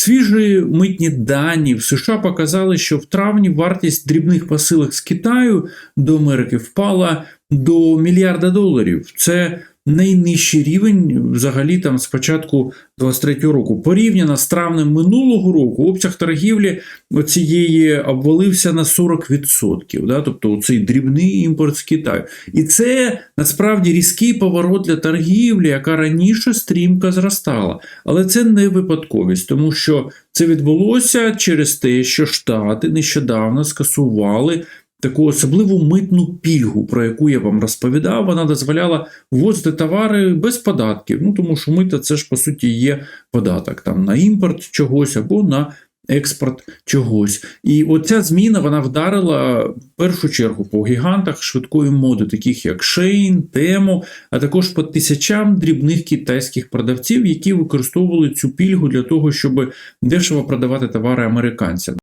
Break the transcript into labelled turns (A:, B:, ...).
A: Свіжі митні дані в США показали, що в травні вартість дрібних посилок з Китаю до Америки впала до мільярда доларів. Це найнижчий рівень взагалі там з початку 23-го року. Порівняно з травнем минулого року обсяг торгівлі оцієї обвалився на 40%. Да? Тобто цей дрібний імпорт з Китаю. І це насправді різкий поворот для торгівлі, яка раніше стрімко зростала. Але це не випадковість, тому що це відбулося через те, що Штати нещодавно скасували таку особливу митну пільгу, про яку я вам розповідав. Вона дозволяла ввозити товари без податків. Ну тому що мито це ж по суті є податок там на імпорт чогось або на експорт чогось. І оця зміна вона вдарила в першу чергу по гігантах швидкої моди, таких як Shein, Temu, а також по тисячам дрібних китайських продавців, які використовували цю пільгу для того, щоб дешево продавати товари американцям.